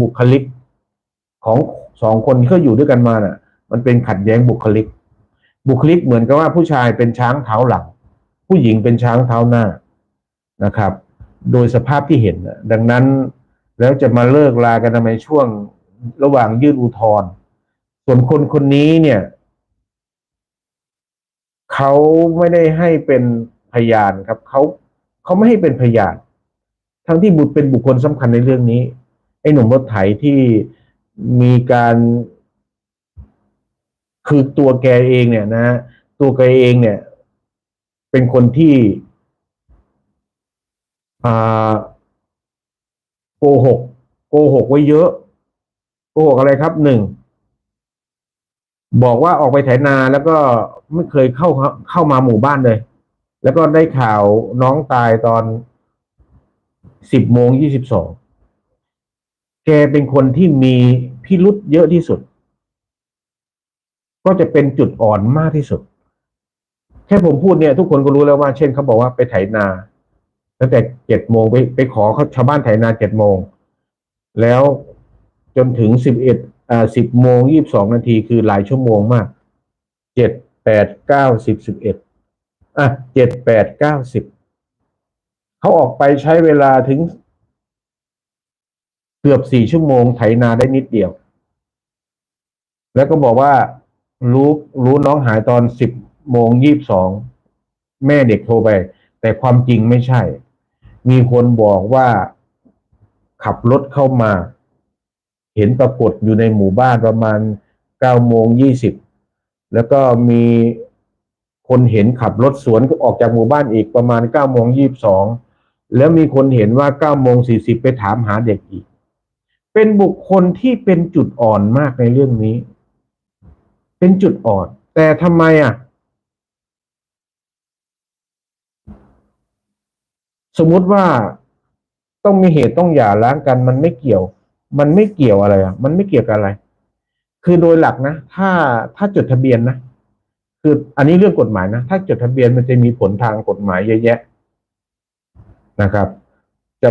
บุคลิกของสองคนที่เขาอยู่ด้วยกันมาน่ะ มันเป็นขัดแย้งบุคลิก บุคลิกเหมือนกับว่าผู้ชายเป็นช้างเท้าหลัง ผู้หญิงเป็นช้างเท้าหน้านะครับ โดยสภาพที่เห็นดังนั้นแล้วจะมาเลิกลากันทำไมช่วงระหว่างยื่นอุทธรณ์ส่วนคนคนนี้เนี่ยเขาไม่ได้ให้เป็นพยานครับเขาเขาไม่ให้เป็นพยาน ทั้งที่บุตรเป็นบุคคลสำคัญในเรื่องนี้ อ้หนุ่มรถไถที่มีการ คือตัวแกเองเนี่ยนะตัวแกเองเนี่ย เป็นคนที่โกหกโกหกไว้เยอะโกหกอะไรครับหนึ่งบอกว่าออกไปไถนาแล้วก็ไม่เคยเข้าเข้ามาหมู่บ้านเลย แล้วก็ได้ข่าวน้องตายตอนสิบโมงยี่สิบสอง แกเป็นคนที่มีพิรุษเยอะที่สุด ก็จะเป็นจุดอ่อนมากที่สุด แค่ผมพูดเนี่ย ทุกคนก็รู้แล้วว่า เช่นเขาบอกว่าไปไถนาตั้งแต่เจ็ดโมงไปไปขอเขาชาวบ้านไถนาเจ็ดโมง แล้วจนถึงสิบเอ็ดอ่าสิบโมงยี่บสองนาทีคือหลายชั่วโมงมากเจ็ดแปดเก้าสิบสิบเอ็ดอะเจ็ดแปดเก้าสิบเขาออกไปใช้เวลาถึง เกือบสี่ชั่วโมงไถนาได้นิดเดียว แล้วก็บอกว่ารู้รู้น้องหายตอนสิบโมงยี่บสองแม่เด็กโทรไป แต่ความจริงไม่ใช่ มีคนบอกว่าขับรถเข้ามา เห็นปรากฏอยู่ในหมู่บ้านประมาณเก้าโมงยี่สิบแล้วก็มีคนเห็นขับรถสวนก็ออกจากหมู่บ้านอีกประมาณเก้าโมงยี่บสองแล้วมีคนเห็นว่าเก้าโมงสี่สิบไปถามหาเด็กอีก เป็นบุคคลที่เป็นจุดอ่อนมากในเรื่องนี้ เป็นจุดอ่อน แต่ทำไมอะ สมมติว่าต้องมีเหตุต้องหย่าร้างกัน มันไม่เกี่ยว มันไม่เกี่ยวอะไรอะ มันไม่เกี่ยวกับอะไร คือโดยหลักนะ ถ้าถ้าจดทะเบียนนะ คืออันนี้เรื่องกฎหมายนะ ถ้าจดทะเบียนมันจะมีผลทางกฎหมายเยอะแยะนะครับ จะ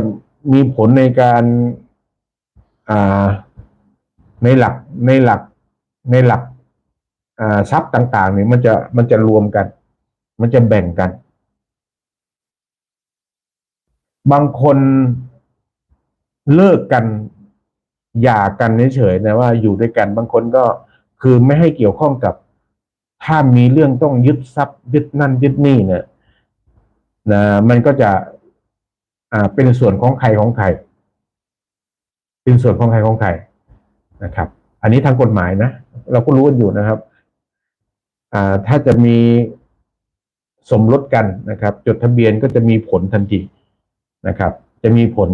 มีผลในการ ในหลักในหลักในหลักทรัพย์ต่าง ๆ เนี่ยมันจะมันจะรวมกัน มันจะแบ่งกัน บางคนเลิกกันหย่ากันเฉยๆนะว่าอยู่ด้วยกันบางคนก็คือไม่ให้เกี่ยวข้องกับ ถ้ามีเรื่องต้องยึดทรัพย์ ยึดนั่นยึดนี่เนี่ยนะมันก็จะอ่าเป็นส่วนของใครของใคร เป็นส่วนของใครของใครนะครับ อันนี้ทางกฎหมายนะ เราก็รู้กันอยู่นะครับอ่าถ้าจะมีสมรสกันนะครับ จดทะเบียนก็จะมีผลทันทีนะครับ จะมีผล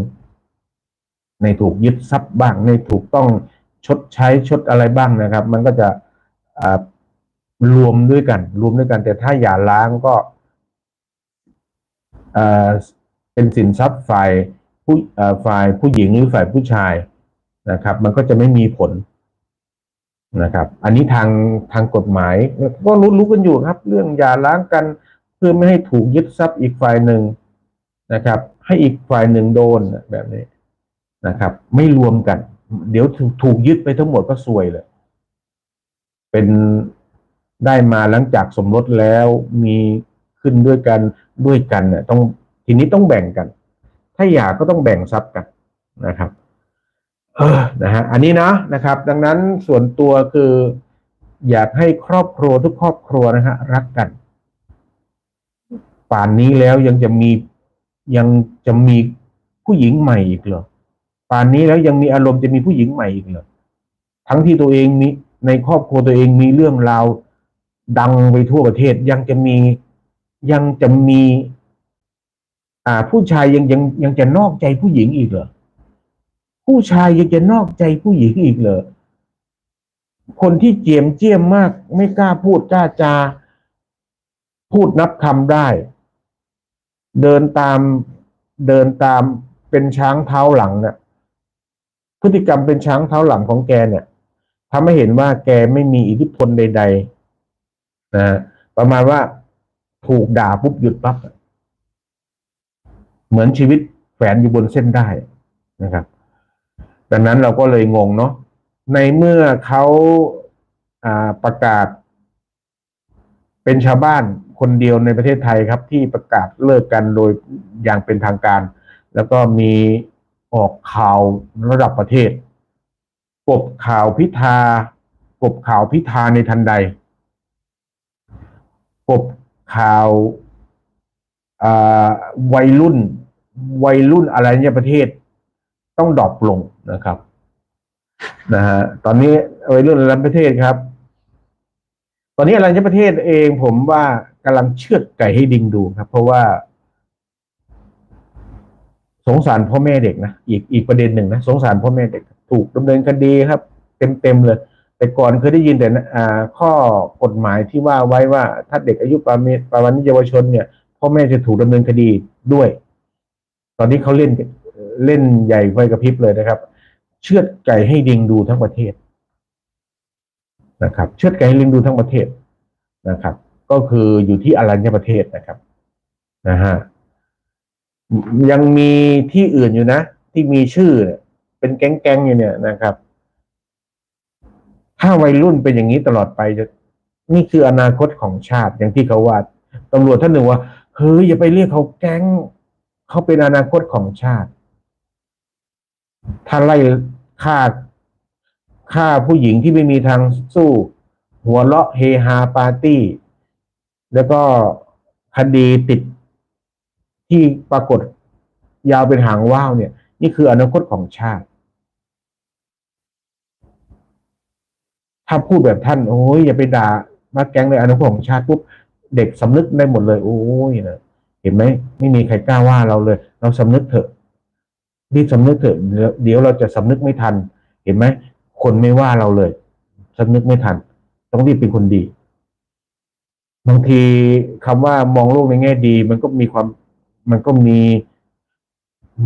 ในถูกยึดทรัพย์บ้าง ในถูกต้องชดใช้ชดอะไรบ้างนะครับ มันก็จะรวมด้วยกัน รวมด้วยกัน แต่ถ้าอย่าล้างก็เป็นสินทรัพย์ฝ่าย ผู้อ่าฝ่ายผู้หญิงหรือฝ่ายผู้ชายนะครับ มันก็จะไม่มีผลนะครับ อันนี้ทางทางกฎหมายก็รู้รู้กันอยู่ครับ เรื่องอย่าล้างกันเพื่อไม่ให้ถูกยึดทรัพย์อีกฝ่ายหนึ่งนะครับ ให้อีกฝ่ายหนึ่งโดนแบบนี้นะครับ ไม่รวมกัน เดี๋ยวถูกถูกยึดไปทั้งหมดก็ซวยเลย เป็นได้มาหลังจากสมรสแล้วมีขึ้นด้วยกันด้วยกันเนี่ยต้องทีนี้ต้องแบ่งกัน ถ้าหย่าก็ต้องแบ่งทรัพย์กันนะครับเออนะฮะอันนี้นะนะครับ ดังนั้นส่วนตัวคืออยากให้ครอบครัวทุกครอบครัวนะฮะรักกัน ป่านนี้แล้วยังจะมียังจะมีผู้หญิงใหม่อีกเหรอป่านนี้แล้วยังมีอารมณ์จะมีผู้หญิงใหม่อีกเหรอทั้งที่ตัวเองมีในครอบครัวตัวเองมีเรื่องราวดังไปทั่วประเทศยังจะมียังจะมี อ่า ผู้ชายยังยังยังจะนอกใจผู้หญิงอีกเหรอผู้ชายยังจะนอกใจผู้หญิงอีกเหรอคนที่เจียมเจียมมาก ไม่กล้าพูดกล้าจา พูดนับคำได้ เดินตามเดินตามเป็นช้างเท้าหลังเนี่ยพฤติกรรมเป็นช้างเท้าหลังของแกเนี่ยทำให้เห็นว่าแกไม่มีอิทธิพลใด ๆ นะประมาณว่าถูกด่าปุ๊บหยุดปั๊บ เหมือนชีวิตแฝนอยู่บนเส้นได้นะครับ ดังนั้นเราก็เลยงงเนาะในเมื่อเขาประกาศ เป็นชาวบ้านคนเดียวในประเทศไทยครับ ที่ประกาศเลิกกันโดยอย่างเป็นทางการ แล้วก็มีออกข่าวระดับประเทศกบข่าวพิธากบข่าวพิธาในทันใดกบข่าววัยรุ่น วัยรุ่นอะไรเนี่ยประเทศ ต้องดรอปลงนะครับนะฮะตอนนี้วัยรุ่นอะไรประเทศครับ ตอนนี้อะไรนี่ประเทศเองผมว่ากำลังเชือดไก่ให้ดิงดูครับ เพราะว่า สงสารพ่อแม่เด็กนะอีกอีกประเด็นหนึ่งนะสงสารพ่อแม่เด็ก ถูกดำเนินคดีครับเต็มเต็มๆเลยแต่ก่อนเคยได้ยินแต่ข้อกฎหมายที่ว่าไว้ว่าถ้าเด็กอายุประมาณประมาณนี้เยาวชนเนี่ยพ่อแม่จะถูกดำเนินคดีด้วย อนนี้เขาเล่นเล่นใหญ่ไฟกระพริบเลยนะครับ เชือดไก่ให้ดิงดูทั้งประเทศนะครับ เชือดไก่ให้ลิงดูทั้งประเทศนะครับ ก็คืออยู่ที่อรัญญประเทศนะครับนะฮะยังมีที่อื่นอยู่นะ ที่มีชื่อเนี่ยเป็นแก๊งๆอยู่เนี่ยนะครับ ถ้าวัยรุ่นเป็นอย่างนี้ตลอดไปจะนี่คืออนาคตของชาติอย่างที่เขาว่าตำรวจท่านหนึ่งว่าเฮ้ยอย่าไปเรียกเขาแก๊ง เขาเป็นอนาคตของชาติ ถ้าไล่ฆ่าฆ่าผู้หญิงที่ไม่มีทางสู้ หัวเราะเฮฮาปาร์ตี้ แล้วก็คดีติดที่ปรากฏยาวเป็นหางว่าวเนี่ย นี่คืออนาคตของชาติ ถ้าพูดแบบท่าน โอ้ยอย่าไปด่ามาแก๊งเลยอนาคตของชาติปุ๊บเด็กสำนึกได้หมดเลย โอ้ยนะ เห็นไหมไม่มีใครกล้าว่าเราเลย เราสำนึกเถอะรีบสำนึกเถอะเดี๋ยวเดี๋ยวเราจะสำนึกไม่ทัน เห็นไหมคนไม่ว่าเราเลยสำนึกไม่ทัน ต้องรีบเป็นคนดี บางทีคำว่ามองโลกในแง่ดี มันก็มีความ มันก็มี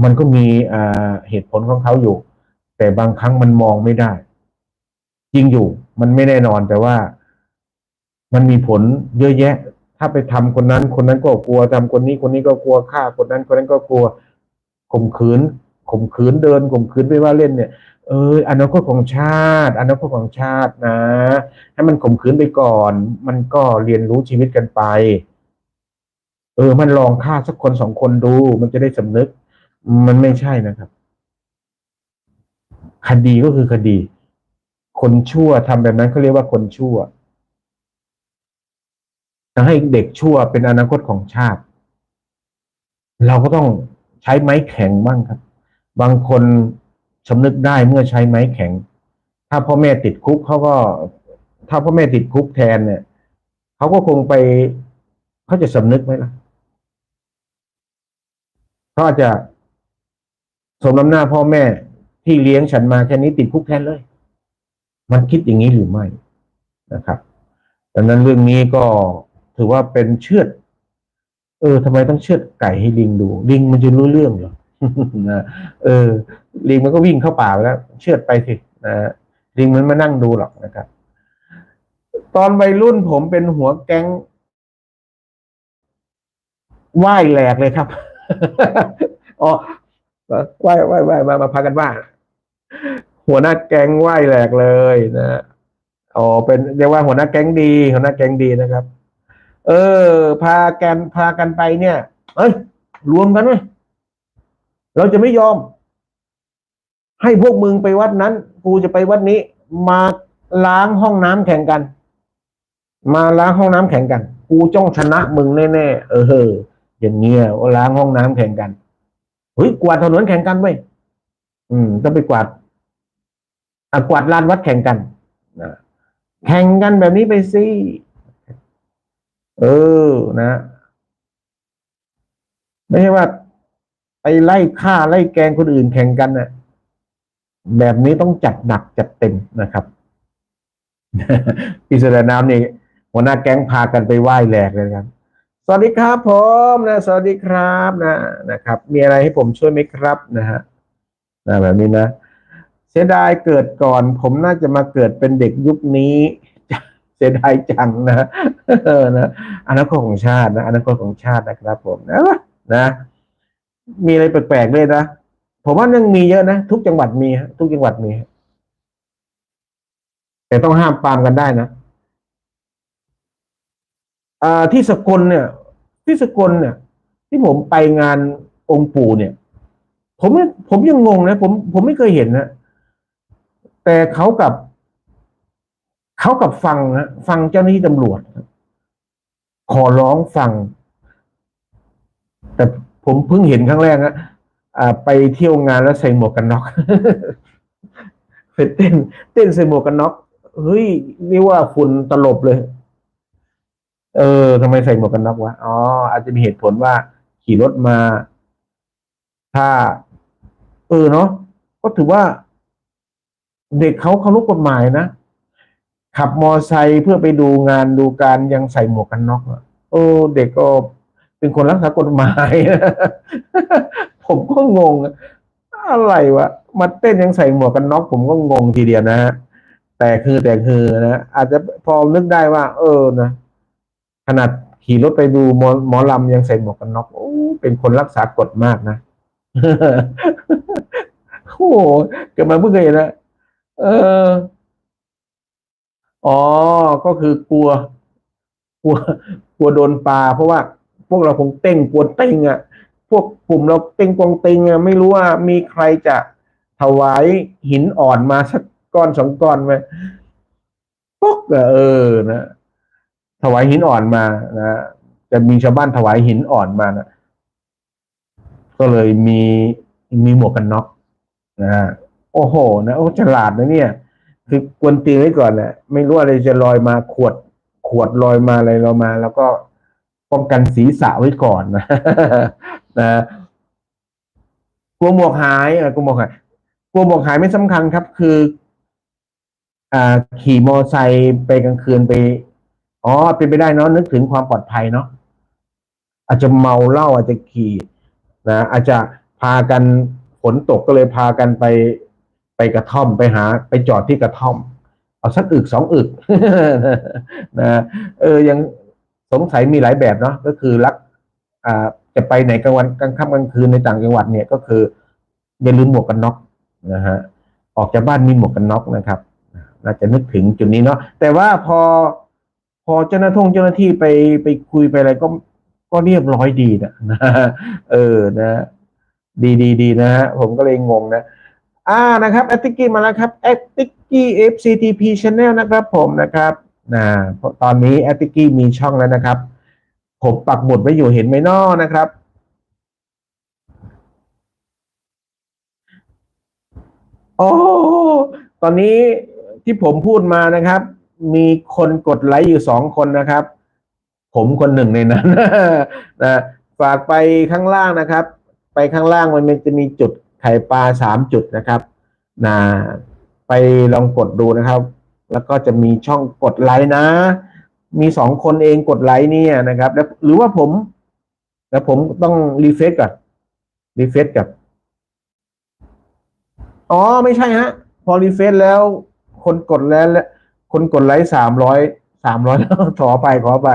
มันก็มีอ่าเหตุผลของเขาอยู่ แต่บางครั้งมันมองไม่ได้ จริงอยู่ มันไม่แน่นอนแต่ว่า มันมีผลเยอะแยะ ถ้าไปทำคนนั้น คนนั้นก็กลัวทำคนนี้คนนี้ก็กลัวฆ่าคนนั้นคนนั้นก็กลัวข่มขืนข่มขืนเดินข่มขืนไปว่าเล่นเนี่ย เอออนาคตของชาติอนาคตของชาตินะให้มันข่มขืนไปก่อน มันก็เรียนรู้ชีวิตกันไป เออ มันลองฆ่าสักคนสองคนดู มันจะได้สำนึก มันไม่ใช่นะครับ คดีก็คือคดี คนชั่วทำแบบนั้นเขาเรียกว่าคนชั่ว จะให้เด็กชั่วเป็นอนาคตของชาติ เราก็ต้องใช้ไม้แข็งบ้างครับ บางคนสำนึกได้เมื่อใช้ไม้แข็ง ถ้าพ่อแม่ติดคุกเขาก็ ถ้าพ่อแม่ติดคุกแทนเนี่ยเขาก็คงไปเขาจะสำนึกไหมล่ะเขาอาจจะสมน้ำหน้าพ่อแม่ที่เลี้ยงฉันมาแค่นี้ติดคุกแทนเลย มันคิดอย่างนี้หรือไม่นะครับดังนั้นเรื่องนี้ก็ ถือว่าเป็นเชือด เออทำไมต้องเชือดไก่ให้ลิงดู ลิงมันจะรู้เรื่องเหรอนะเออ ลิงมันก็วิ่งเข้าป่าไปแล้ว เชือดไปสินะลิงมันมานั่งดูหรอกนะครับ ตอนวัยรุ่นผมเป็นหัวแก๊งไหว้แหลกเลยครับอ๋อไหว้ไหว้ไหว้มามาพากันว่า หัวหน้าแก๊งไหว้แหลกเลยนะอ๋อเป็นเรียกว่าหัวหน้าแก๊งดี หัวหน้าแก๊งดีนะครับ เออ พากันพากันไปเนี่ย เอ้ยรวมกันไหมเราจะไม่ยอม ให้พวกมึงไปวัดนั้น กูจะไปวัดนี้ มาล้างห้องน้ำแข่งกัน มาล้างห้องน้ำแข่งกัน กูจ้องชนะมึงแน่ๆเอออย่างเงี้ยล้างห้องน้ำแข่งกันเฮ้ยกวาดถนนแข่งกันเว้อืม ต้องไปกวาดอะกวาดลานวัดแข่งกันนะแข่งกันแบบนี้ไปสิ เออนะ ไม่ใช่ว่าไปไล่ฆ่าไล่แกงคนอื่นแข่งกันนะ่ะ แบบนี้ต้องจัดหนักจัดเต็มนะครับอิสระน้ำนี่หัวหน้าแก๊งพากันไปไหว้แหลกเลยครับสวัสดีครับผมนะ สวัสดีครับนะนะครับ มีอะไรให้ผมช่วยไหมครับนะฮะนะแบบนี้นะ เสียดายเกิดก่อน ผมน่าจะมาเกิดเป็นเด็กยุคนี้ เสียดายจังนะเออนะอนาคตของชาตินะอนาคตของชาตินะครับผมนะนะ มีอะไรแปลกๆเลยนะผมว่ายังมีเยอะนะทุกจังหวัดมีฮะทุกจังหวัดมีแต่ต้องห้ามปามกันได้นะอ่าที่สกลเนี่ย ที่สกลเนี่ย ที่ผมไปงานองค์ปู่เนี่ย ผมไม่ผมยังงงนะผมผมไม่เคยเห็นนะแต่เขากับ เขากับฟังนะฟังเจ้าหน้าที่ตำรวจ ขอร้องฟัง แต่ผมเพิ่งเห็นครั้งแรกนะอ่าไปเที่ยวงานแล้วใส่หมวกกันน็อกเต้น เต้นใส่หมวกกันน็อกเฮ้ยนี่ว่าฝุ่นตลบเลย เออทำไมใส่หมวกกันน็อกวะอ๋ออาจจะมีเหตุผลว่า ขี่รถมา ถ้า เออเนาะก็ถือว่า เด็กเขาเคารพกฎหมายนะ ขับมอไซค์เพื่อไปดูงานดูการยังใส่หมวกกันน็อกอะโอ้เด็กก็เป็นคนรักษากฎหมาย ผมก็งง อะไรวะมาเต้นยังใส่หมวกกันน็อกผมก็งงทีเดียวนะฮะแต่คือแต่คือนะอาจจะพอนึกได้ว่า เออนะขนาดขี่รถไปดูหมอหมอลำยังใส่หมวกกันน็อกโอ้เป็นคนรักษากฎมากนะโอ้เกิดมาเพิ่งเคยนะเออ อ๋อ ก็คือกลัว กลัว กลัวโดนปลา เพราะว่า พวกเราคงเต้งกลัวเต้งอะ พวกกลุ่มเราเต้งกวงเต็งอะไม่รู้ว่ามีใครจะถวายหินอ่อนมาสักก้อนสองก้อนไหมปุ๊กเออนะถวายหินอ่อนมานะจะมีชาวบ้านถวายหินอ่อนมานะก็เลยมีมีหมวกกันน็อกนะโอ้โหนะโอ้ฉลาดนะเนี่ย คือกวนตีนไว้ก่อนนะไม่รู้อะไรจะลอยมาขวด ขวดลอยมาอะไรลอยมา แล้วก็ป้องกันศีรษะไว้ก่อนนะนะกลัวหมวกหายออกลัวหมวกหายกลัวหมวกหายไม่สำคัญครับ คือ อ่า ขี่มอไซค์ไปกลางคืนไปอ๋อเป็นไปได้เนาะนึกถึงความปลอดภัยเนาะอาจจะเมาเหล้าอาจจะขี่นะอาจจะพากันฝนตกก็เลยพากันไป ไปกระท่อมไปหา ไปจอดที่กระท่อม เอาสักอึกสองอึกนะเออยังสงสัยมีหลายแบบเนาะก็คือลักอ่าจะไปไหนกลางวันกลางค่ำกลางคืนในต่างจังหวัดเนี่ยก็คืออย่าลืมหมวกกันน็อกนะฮะออกจากบ้านมีหมวกกันน็อกนะครับน่าจะนึกถึงจุดนี้เนาะแต่ว่าพอพอเจ้าหน้าที่เจ้าหน้าที่ไปไปคุยไปอะไรก็ก็เรียบร้อยดีนะนะฮะเออนะ ดีดีดีนะฮะผมก็เลยงงนะ อ่านะครับแอตติกี้มาแล้วครับแอตติกี้ FCTP Channel นะครับผมนะครับนะตอนนี้แอตติกี้มีช่องแล้วนะครับ ผมปักหมุดไว้อยู่เห็นไหมนอนะครับโอ้ตอนนี้ที่ผมพูดมานะครับ มีคนกดไลค์อยู่สองคนนะครับ ผมคนหนึ่งในนั้นนะฝากไปข้างล่างนะครับ ไปข้างล่างมันจะมีจุด ไข่ปลาสามจุดนะครับนะไปลองกดดูนะครับ แล้วก็จะมีช่องกดไลค์นะ มีสองคนเองกดไลค์เนี่ยนะครับ แล้วหรือว่าผม แล้วผมต้องรีเฟซก่อนรีเฟซกับอ๋อไม่ใช่ฮะ พอรีเฟซแล้ว คนกดแล้วคนกดไลค์สามร้อยสามร้อยขอไปขอไป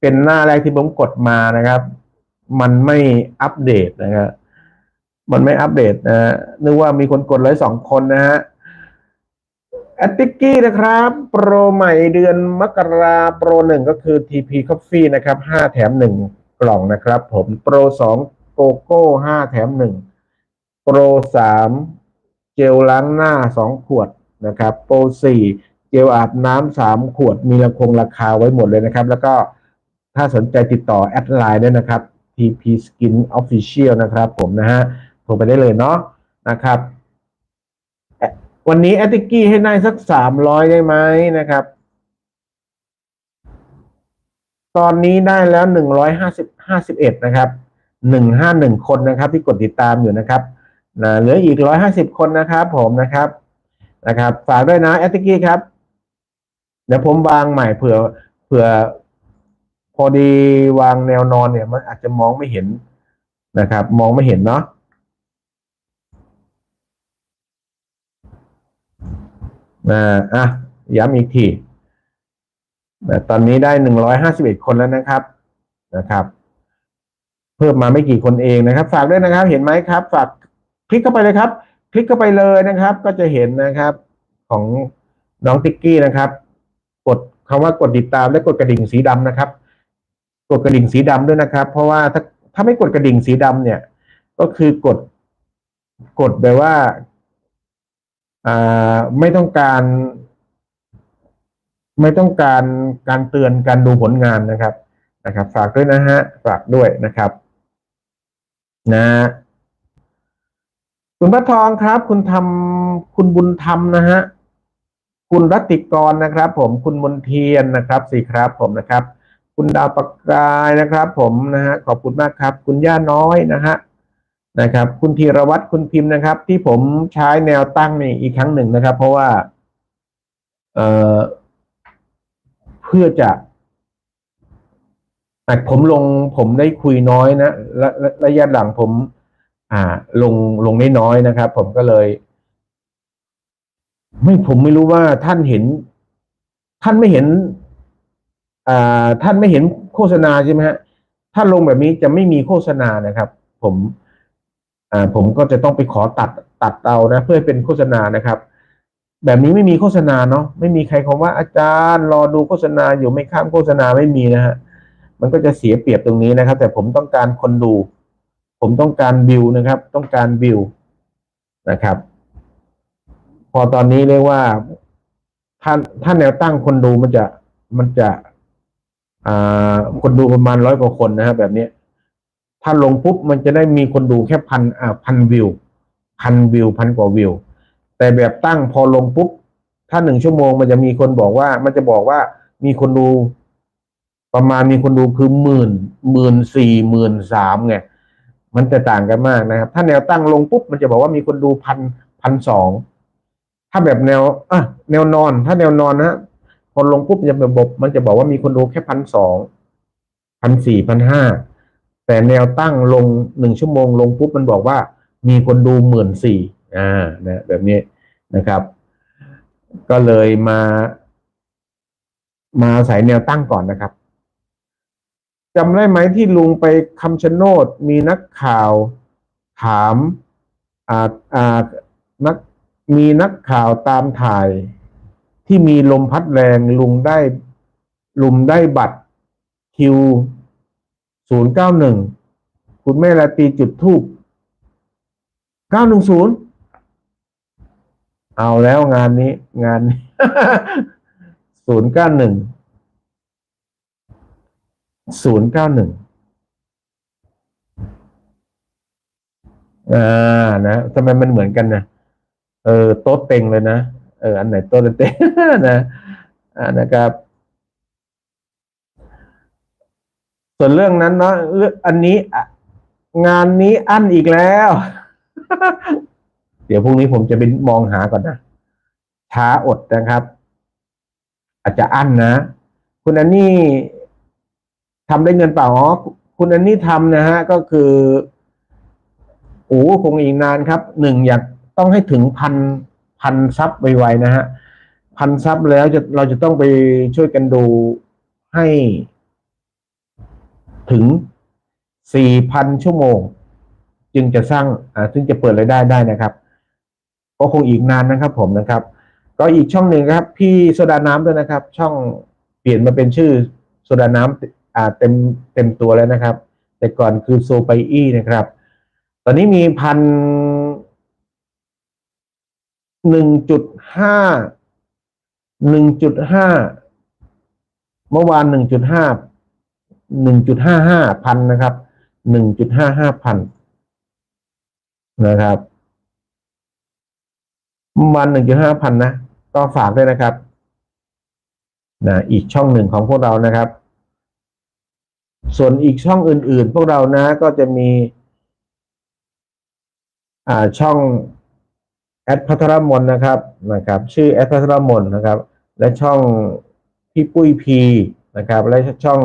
เป็นหน้าแรกที่ผมกดมานะครับ มันไม่อัปเดตนะครับ มันไม่อัปเดตนะฮะนึกว่ามีคนกดไลค์สองคนนะฮะแอตติกกี้นะครับ โปรใหม่เดือนมกราโปรหนึ่งก็คือ TP Coffee นะครับห้าแถมหนึ่งกล่องนะครับ ผมโปรสองโกโก้ห้าแถมหนึ่งโปรสามเจลล้างหน้าสองขวดนะครับ โปรสี่เจลอาบน้ำสามขวดมีราคงราคาไว้หมดเลยนะครับ แล้วก็ถ้าสนใจติดต่อแอดไลน์ได้นะครับ TP Skin Official นะครับผมนะฮะ รไปได้เลยเนาะนะครับ วันนี้แอตติกี้ให้ได้สักสามร้อยได้ไหมนะครับ ตอนนี้ได้แล้วหนึ่งร้อยห้าสิบห้าสิบเอ็ดนะครับหนึ่งห้าหนึ่งคนนะครับ ที่กดติดตามอยู่นะครับนะเหลืออีกร้อยห้าสิบคนนะครับ ผมนะครับนะครับ ฝากด้วยนะแอตติกกี้ครับ เดี๋ยวผมวางใหม่เผื่อเผื่อ พอดีวางแนวนอนเนี่ย มันอาจจะมองไม่เห็นนะครับ มองไม่เห็นเนาะ นะอะย้ำอีกทีนะตอนนี้ได้หนึ่งร้อยห้าสิบเอ็ดคนแล้วนะครับนะครับ เพิ่มมาไม่กี่คนเองนะครับ ฝากด้วยนะครับ เห็นไหมครับ ฝากคลิกเข้าไปเลยครับ คลิกเข้าไปเลยนะครับ ก็จะเห็นนะครับ ของน้องติ๊กกี้นะครับ กดคำว่ากดติดตามและกดกระดิ่งสีดำนะครับ กดกระดิ่งสีดำด้วยนะครับ เพราะว่าถ้าถ้าไม่กดกระดิ่งสีดำเนี่ย ก็คือกด กดแบบว่า อ่าไม่ต้องการ ไม่ต้องการการเตือนการดูผลงานนะครับนะครับ ฝากด้วยนะฮะฝากด้วยนะครับ นะคุณพระทองครับ คุณทำคุณบุญธรรมนะฮะคุณรัตติกรนะครับ ผมคุณมนเทียนนะครับสีครับ ผมนะครับ คุณดาวประกายนะครับ ผมนะฮะขอบคุณมากครับ คุณย่าน้อยนะฮะ นะครับ คุณธีรวัตรคุณพิมพ์นะครับ ที่ผมใช้แนวตั้งนี่อีกครั้งหนึ่งนะครับ เพราะว่าเอ่อเพื่อจะผมลงผมได้คุยน้อยนะและระยะหลังผม อ่า ลงลงได้น้อยนะครับ ผมก็เลย ไม่ผมไม่รู้ว่าท่านเห็น ท่านไม่เห็น อ่า ท่านไม่เห็นโฆษณาใช่ไหมฮะถ้าลงแบบนี้จะไม่มีโฆษณานะครับ ผม ผมก็จะต้องไปขอตัดตัดเอานะเพื่อเป็นโฆษณานะครับ แบบนี้ไม่มีโฆษณาเนาะไม่มีใครคำว่าอาจารย์รอดูโฆษณาอยู่ไม่ข้ามโฆษณาไม่มีนะฮะมันก็จะเสียเปรียบตรงนี้นะครับ แต่ผมต้องการคนดู ผมต้องการวิวนะครับ ต้องการวิวนะครับ พอตอนนี้เรียกว่าถ้าถ้าแนวตั้งคนดูมันจะมันจะ อ่า คนดูประมาณร้อยกว่าคนนะฮะแบบนี้ ถ้าลงปุ๊บมันจะได้มีคนดูแค่พันอ่าพันวิวพันวิวพันกว่าวิว แต่แบบตั้งพอลงปุ๊บ ถ้าหนึ่งชั่วโมงมันจะมีคนบอกว่า มันจะบอกว่ามีคนดู ประมาณมีคนดูคือหมื่นหมื่นสี่หมื่นสามไงมันจะต่างกันมากนะครับ ถ้าแนวตั้งลงปุ๊บ มันจะบอกว่ามีคนดูพันพันสองถ้าแบบแนวอะแนวนอน ถ้าแนวนอนนะพอลงปุ๊บจะระบบมันจะบอกว่ามีคนดูแค่พันสองพันสี่พันห้า แต่แนวตั้งลงหนึ่งชั่วโมงลงปุ๊บมันบอกว่า มีคนดูหมื่นสี่อ่านะแบบนี้นะครับ ก็เลยมา มาใส่แนวตั้งก่อนนะครับจำได้ไหมที่ลุงไปคำชะโนดมีนักข่าวถามอ่าอ่านักมีนักข่าวตามถ่าย ที่มีลมพัดแรงลุงได้ลุงได้บัตรคิว ศูนย์เก้าหนึ่งคุณแม่ลาตรีจุดทูบเก้าหนึ่งศูนย์เอาแล้วงานนี้งานศูนย์เก้าหนึ่งศูนย์เก้าหนึ่งอ่านะทำไมมันเหมือนกันนะเออโต๊ะเต็งเลยนะ เออ อันไหนโต๊ะเต็งนะ อ่านะครับ ส่วนเรื่องนั้นเนาะเรื่องอันนี้งานนี้อั้นอีกแล้ว เดี๋ยวพรุ่งนี้ผมจะไปมองหาก่อนนะช้าอดนะครับอาจจะอั้นนะ คุณอันนี่ทำได้เงินเปล่าอ๋อคุณอันนี่ทำนะฮะ ก็คือโอ้คงอีกนานครับหนึ่งอยากต้องให้ถึงพันพันซับไวๆนะฮะ พันซับแล้วจะเราจะต้องไปช่วยกันดูให้ ถึงสี่พันชั่วโมง จึงจะสร้างอ่าซึ่งจะเปิดรายได้ได้นะครับ ก็คงอีกนานนะครับผมนะครับ ก็อีกช่องหนึ่งครับ พี่โซดาน้ำด้วยนะครับ ช่องเปลี่ยนมาเป็นชื่อโซดาน้ำอ่าเต็มเต็มตัวแล้วนะครับ แต่ก่อนคือโซไปอี้นะครับ ตอนนี้มีพันหนึ่งจุดห้าหนึ่งจุดห้าเมื่อวานหนึ่งจุดห้า หนึ่งจุดห้าห้าพันนะครับหนึ่งจุดห้าห้าพันนะครับวันหนึ่งจุดห้าพันนะก็ฝากด้วยนะครับนะอีกช่องหนึ่งของพวกเรานะครับ ส่วนอีกช่องอื่น ๆ พวกเรานะก็จะมีอ่าช่องแอดพัทรมนนะครับนะครับ ชื่อแอดพัทรมนนะครับ และช่องพี่ปุ้ยพีนะครับ และช่อง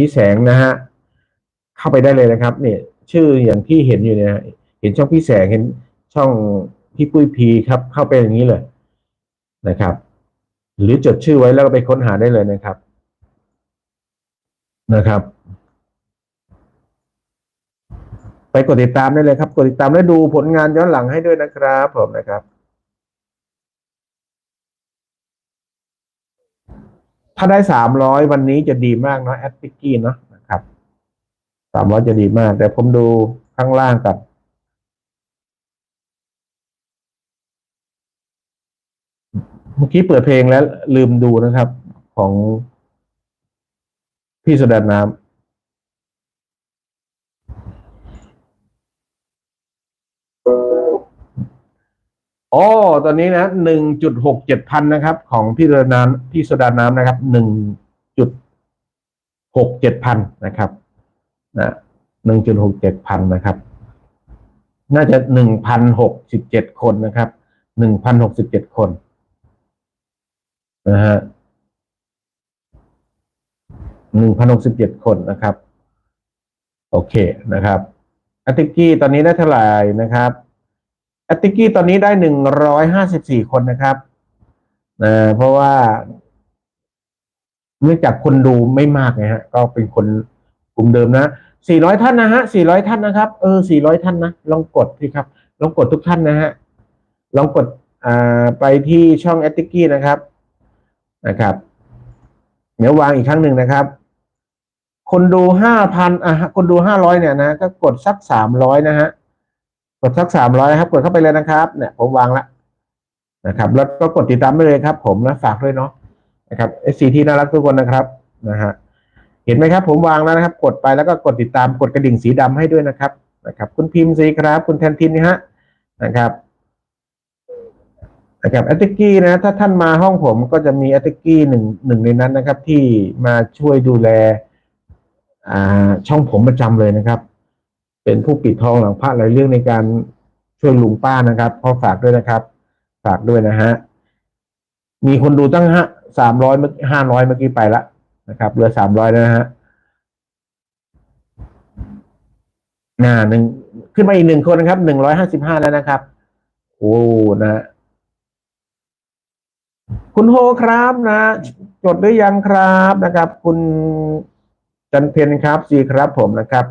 พี่แสงนะฮะเข้าไปได้เลยนะครับเนี่ยชื่ออย่างที่เห็นอยู่เนี่ยเห็นช่องพี่แสงเห็นช่องพี่ปุ้ยพีครับ เข้าไปอย่างนี้เลยนะครับ หรือจดชื่อไว้แล้วก็ไปค้นหาได้เลยนะครับนะครับ ไปกดติดตามได้เลยครับ กดติดตามและดูผลงานย้อนหลังให้ด้วยนะครับผมนะครับ ถ้าได้สามร้อยวันนี้จะดีมากเนาะแอดติกกี้เนาะนะครับสามร้อยจะดีมาก แต่ผมดูข้างล่างกับเมื่อกี้เปิดเพลงแล้วลืมดูนะครับ ของพี่สดาน้ำ โอ้ตอนนี้นะหนึ่งจุดหกเจ็ดพันนะครับ ของพี่แสดงน้ำพี่สดงน้ำนะครับหนึ่งจุดหกเจ็ดพันนะครับนะหนึ่งจุดหกเจ็ดพันนะครับ น่าจะหนึ่งพันหกสิบเจ็ดคนนะครับหนึ่งพันหกสิบเจ็ดคนนะฮะหนึ่งพันหกสิบเจ็ดคนนะครับ โอเคนะครับอติกี้ตอนนี้ได้เท่าไหร่นะครับ แอตติกี้ตอนนี้ได้หนึ่งร้อยห้าสิบสี่คนนะครับนะเพราะว่าเนื่องจากคนดูไม่มากนะฮะ ก็เป็นคนกลุ่มเดิมนะสี่ร้อยท่านนะฮะสี่ร้อยท่านนะครับ เออสี่ร้อยท่านนะลองกดสิครับ ลองกดทุกท่านนะฮะ ลองกดอ่าไปที่ช่องแอตติกี้นะครับ นะครับ เดี๋ยววางอีกครั้งหนึ่งนะครับ คนดูห้าพันอะคนดูห้าร้อยเนี่ยนะ ก็กดสักสามร้อยนะฮะ กดสักสามร้อยครับ กดเข้าไปเลยนะครับ เนี่ยผมวางละนะครับ แล้วก็กดติดตามไปเลยครับ ผมนะฝากด้วยเนาะนะครับเอซีที่น่ารักทุกคนนะครับนะฮะเห็นไหมครับ ผมวางแล้วนะครับ กดไปแล้วก็กดติดตามกดกระดิ่งสีดำให้ด้วยนะครับนะครับ คุณพิมพ์สีครับ คุณแทนทินนะฮะนะครับนะครับแอตติกี้นะ ถ้าท่านมาห้องผมก็จะมีแอตติกี้หนึ่งหนึ่งในนั้นนะครับ ที่มาช่วยดูแลอ่าช่องผมประจำเลยนะครับ เป็นผู้ปิดทองหลังพระหลายเรื่องในการช่วยลุงป้านะครับขอฝากด้วยนะครับ ฝากด้วยนะฮะมีคนดูตั้งห้าสามร้อยเมื่อห้าร้อยเมื่อกี้ไปละนะครับเหลือสามร้อยแล้วนะฮะน่าหนึ่งขึ้นมาอีกหนึ่งคนนะครับหนึ่งร้อยห้าสิบห้าแล้วนะครับ โอ้นะคุณโฮครับนะ จดหรือยังครับนะครับ คุณจันเพนครับสีครับผมนะครับ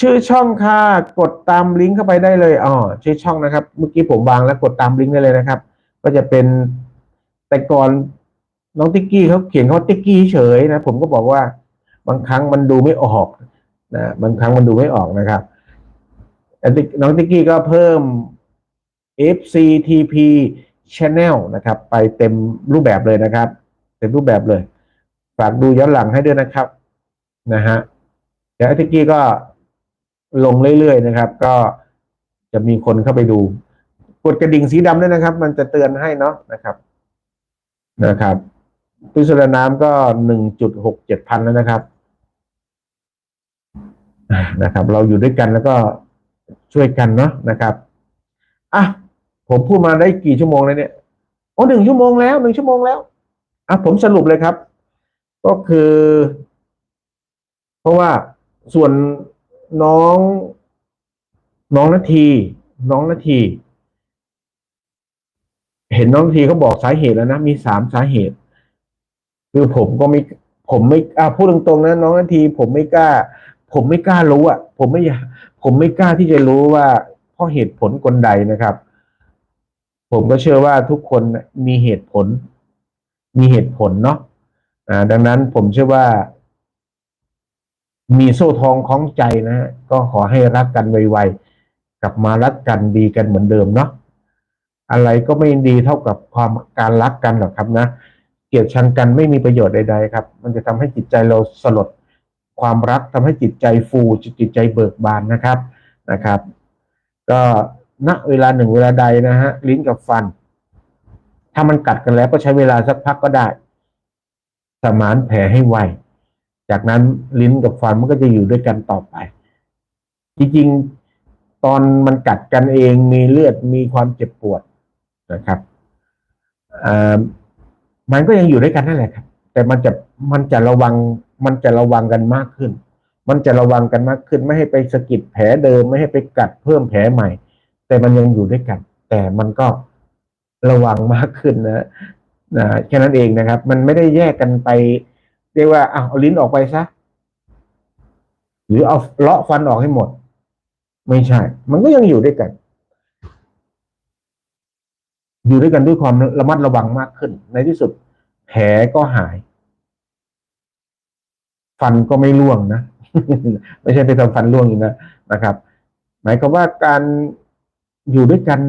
ชื่อช่องค่ะกดตามลิงก์เข้าไปได้เลยอ๋อชื่อช่องนะครับ เมื่อกี้ผมวางแล้วกดตามลิงก์ได้เลยนะครับ ก็จะเป็นแต่ก่อนน้องติ๊กกี้เขาเขียนเขาติ๊กกี้เฉยนะ ผมก็บอกว่า บางครั้งมันดูไม่ออกนะบางครั้งมันดูไม่ออกนะครับน้องติ๊กกี้ก็เพิ่ม FCTP Channel นะครับ ไปเต็มรูปแบบเลยนะครับ เต็มรูปแบบเลย ฝากดูย้อนหลังให้ด้วยนะครับนะฮะเดี๋ยวไอ้ทิกกี้ก็ ลงเรื่อยๆนะครับ ก็จะมีคนเข้าไปดู กดกระดิ่งสีดำด้วยนะครับ มันจะเตือนให้เนาะนะครับ นะครับพิสุรน้ำก็หนึ่งจุดหกเจ็ดพันแล้วนะครับนะครับ เราอยู่ด้วยกันแล้วก็ช่วยกันเนาะนะครับอะผมพูดมาได้กี่ชั่วโมงแล้วเนี่ยโอ้หนึ่งชั่วโมงแล้วหนึ่งชั่วโมงแล้วอะผมสรุปเลยครับ ก็คือ เพราะว่าส่วน น้อง น้องนาที น้องนาที เห็นน้องนาทีเขาบอกสาเหตุแล้วนะ มีสามสาเหตุ คือผมก็ไม่ผมไม่อ่าพูดตรงๆนะน้องนาที ผมไม่กล้า ผมไม่กล้ารู้อะ ผมไม่อยากผมไม่กล้าที่จะรู้ว่าเพราะเหตุผลกลใดนะครับ ผมก็เชื่อว่าทุกคนมีเหตุผล มีเหตุผลเนาะอ่า ดังนั้นผมเชื่อว่า มีโซ่ทองคล้องใจนะฮะก็ขอให้รักกันไวๆกลับมารักกันดีกันเหมือนเดิมเนาะอะไรก็ไม่ดีเท่ากับความการรักกันหรอกครับนะ เกลียดชังกันไม่มีประโยชน์ใดๆครับ มันจะทำให้จิตใจเราสลด ความรักทำให้จิตใจฟูจิตใจเบิกบานนะครับนะครับ ก็ณเวลาหนึ่งเวลาใดนะฮะลิ้นกับฟัน ถ้ามันกัดกันแล้วก็ใช้เวลาสักพักก็ได้ สมานแผลให้ไว จากนั้นลิ้นกับฟันมันก็จะอยู่ด้วยกันต่อไป จริงๆ ตอนมันกัดกันเองมีเลือดมีความเจ็บปวดนะครับมันก็ยังอยู่ด้วยกันนั่นแหละครับ แต่มันจะมันจะระวังมันจะระวังกันมากขึ้น มันจะระวังกันมากขึ้น ไม่ให้ไปสะกิดแผลเดิม ไม่ให้ไปกัดเพิ่มแผลใหม่ แต่มันยังอยู่ด้วยกัน แต่มันก็ระวังมากขึ้นนะนะแค่นั้นเองนะครับ มันไม่ได้แยกกันไป เรียกว่าเอาลิ้นออกไปซะหรือเอาเลาะฟันออกให้หมด ไม่ใช่ มันก็ยังอยู่ด้วยกัน อยู่ด้วยกันด้วยความระมัดระวังมากขึ้น ในที่สุด แผลก็หาย ฟันก็ไม่ร่วงนะไม่ใช่ไปทำฟันร่วงอีกนะนะครับ หมายความว่าการอยู่ด้วยกัน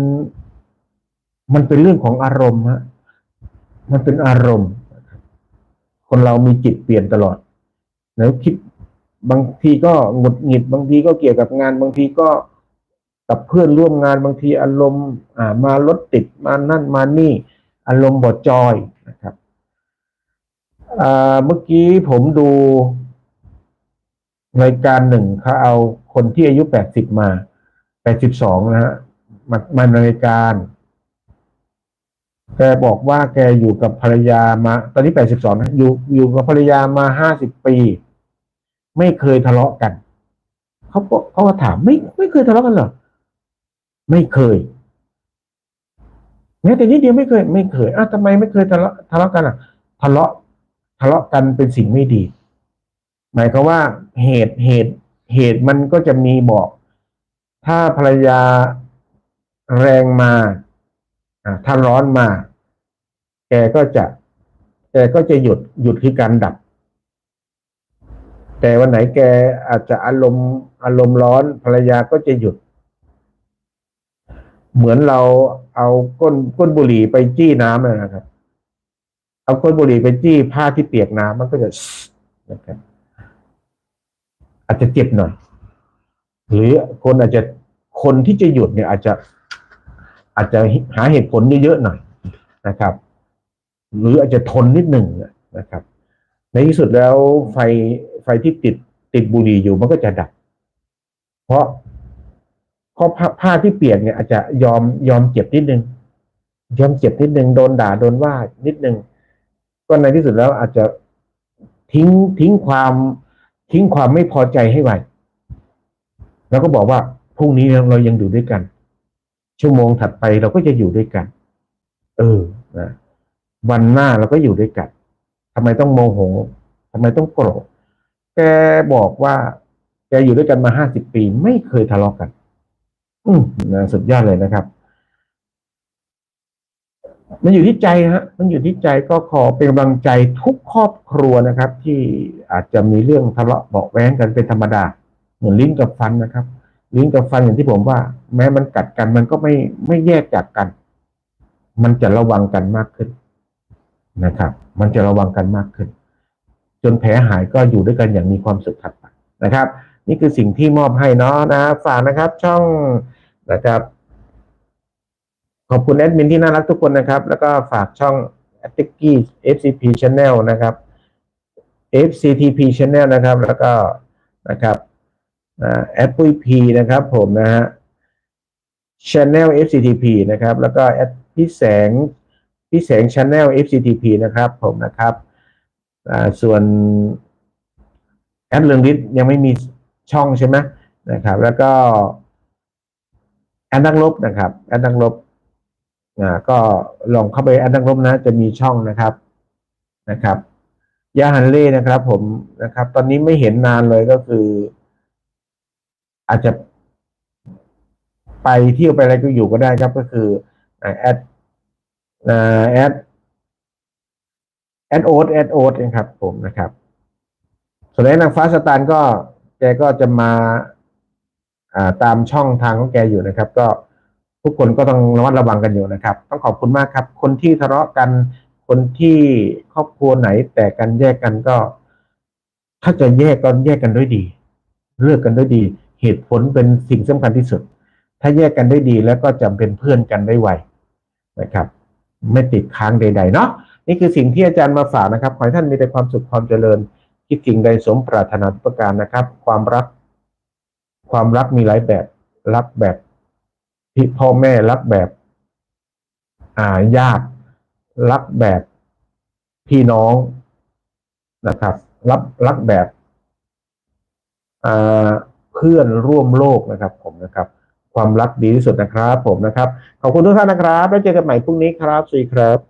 มันเป็นเรื่องของอารมณ์ฮะมันเป็นอารมณ์ คนเรามีจิตเปลี่ยนตลอด แล้วคิดบางทีก็หงุดหงิด บางทีก็เกี่ยวกับงานบางทีก็กับเพื่อนร่วมงานบางทีอารมณ์อ่ามารถติดมานั่นมานี่ อารมณ์บดจอยนะครับอ่าเมื่อกี้ผมดูรายการหนึ่งเขาเอาคนที่อายุแปดสิบมาแปดสิบสองนะฮะมามาในรายการ แกบอกว่าแกอยู่กับภรรยามา ตอนนี้แปดสิบสองนะอยู่อยู่กับภรรยามาห้าสิบปี ไม่เคยทะเลาะกันเขาก็เขาก็ถามไม่ไม่เคยทะเลาะกันเหรอไม่เคยแม้แต่นิดเดียวไม่เคย ไม่เคยอ้าวทำไมไม่เคยทะเลาะทะเลาะกันอะ ทะเลาะทะเลาะกันเป็นสิ่งไม่ดี หมายความว่าเหตุเหตุเหตุมันก็จะมีบอก ถ้าภรรยาแรงมาอ่าถ้าร้อนมา แกก็จะแกก็จะหยุดหยุดคือการดับ แต่วันไหนแกอาจจะอารมณ์อารมณ์ร้อนภรรยาก็จะหยุด เหมือนเราเอาก้นก้นบุหรี่ไปจี้น้ำนะครับ เอาก้นบุหรี่ไปจี้ผ้าที่เปียกน้ำมันก็จะนะครับอาจจะเจ็บหน่อย หรือคนอาจจะคนที่จะหยุดเนี่ยอาจจะอาจจะหาเหตุผลเยอะๆหน่อยนะครับ หรืออาจจะทนนิดหนึ่งนะครับ ในที่สุดแล้วไฟไฟที่ติดติดบุหรี่อยู่มันก็จะดับ เพราะเพราะผ้าผ้าที่เปียกเนี่ยอาจจะยอมยอมเจ็บนิดนึงยอมเจ็บนิดนึงโดนด่าโดนว่านิดนึงก็ในที่สุดแล้วอาจจะทิ้งทิ้งความทิ้งความไม่พอใจให้ไวแล้วก็บอกว่าพรุ่งนี้เรายังอยู่ด้วยกัน ชั่วโมงถัดไปเราก็จะอยู่ด้วยกัน เออนะ วันหน้าเราก็อยู่ด้วยกันทำไมต้องโมโหทำไมต้องโกรธแกบอกว่า แกอยู่ด้วยกันมาห้าสิบปี ไม่เคยทะเลาะกัน อืมนะสุดยอดเลยนะครับ มันอยู่ที่ใจฮะ มันอยู่ที่ใจก็ขอเป็นกำลังใจทุกครอบครัวนะครับ ที่อาจจะมีเรื่องทะเลาะเบาแว้งกันเป็นธรรมดา เหมือนลิ้นกับฟันนะครับ ลิ้นกับฟันอย่างที่ผมว่า แม้มันกัดกันมันก็ไม่ไม่แยกจากกัน มันจะระวังกันมากขึ้น นะครับ มันจะระวังกันมากขึ้น จนแผลหายก็อยู่ด้วยกันอย่างมีความสุขถัดไปนะครับ นี่คือสิ่งที่มอบให้เนาะนะฝากนะครับ ช่องนะครับขอบคุณแอดมินที่น่ารักทุกคนนะครับ แล้วก็ฝากช่อง a t t i k i FCP Channel นะครับ FCTP Channel นะครับ แล้วก็นะครับแอดปุ้ยพีนะครับ ผมนะฮะ Channel FCTP นะครับ แล้วก็แอดพี่แสง พี่แสง Channel FCTP นะครับผมนะครับส่วนแอดเรืองฤทธิ์ยังไม่มีช่องใช่ไหมนะครับ แล้วก็แอดนักลบนะครับแอดนักลบอ่าก็ลองเข้าไปแอดนักลบนะ จะมีช่องนะครับนะครับยาฮันเล่นะครับ ผมนะครับ ตอนนี้ไม่เห็นนานเลยก็คือ อาจจะไปเที่ยวไปอะไรก็อยู่ก็ได้ครับก็คือแอด แอดแอดโอ๊ตแอดโอ๊ตนะครับ ผมนะครับ ส่วนไอ้นางฟ้าสตานก็แกก็จะมาอ่าตามช่องทางของแกอยู่นะครับ ก็ทุกคนก็ต้องระมัดระวังกันอยู่นะครับ ต้องขอบคุณมากครับ คนที่ทะเลาะกันคนที่ครอบครัวไหนแตกกันแยกกันก็ ถ้าจะแยกก็แยกกันด้วยดีเลือกกันด้วยดี เหตุผลเป็นสิ่งสำคัญที่สุด ถ้าแยกกันได้ดีแล้วก็จะเป็นเพื่อนกันได้ไวนะครับ ไม่ติดค้างใดๆเนาะนี่คือสิ่งที่อาจารย์มาฝากนะครับ ขอให้ท่านมีแต่ความสุขความเจริญ คิดสิ่งใดสมปรารถนาทุกประการนะครับ ความรัก ความรักมีหลายแบบ รักแบบที่พ่อแม่รักแบบ อ่าญาติ รักแบบพี่น้องนะครับ รับรักแบบอ่าเพื่อนร่วมโลกนะครับผมนะครับ ความรักดีที่สุดนะครับ ผมนะครับ ขอบคุณทุกท่านนะครับ แล้วเจอกันใหม่พรุ่งนี้ครับสวัสดีครับ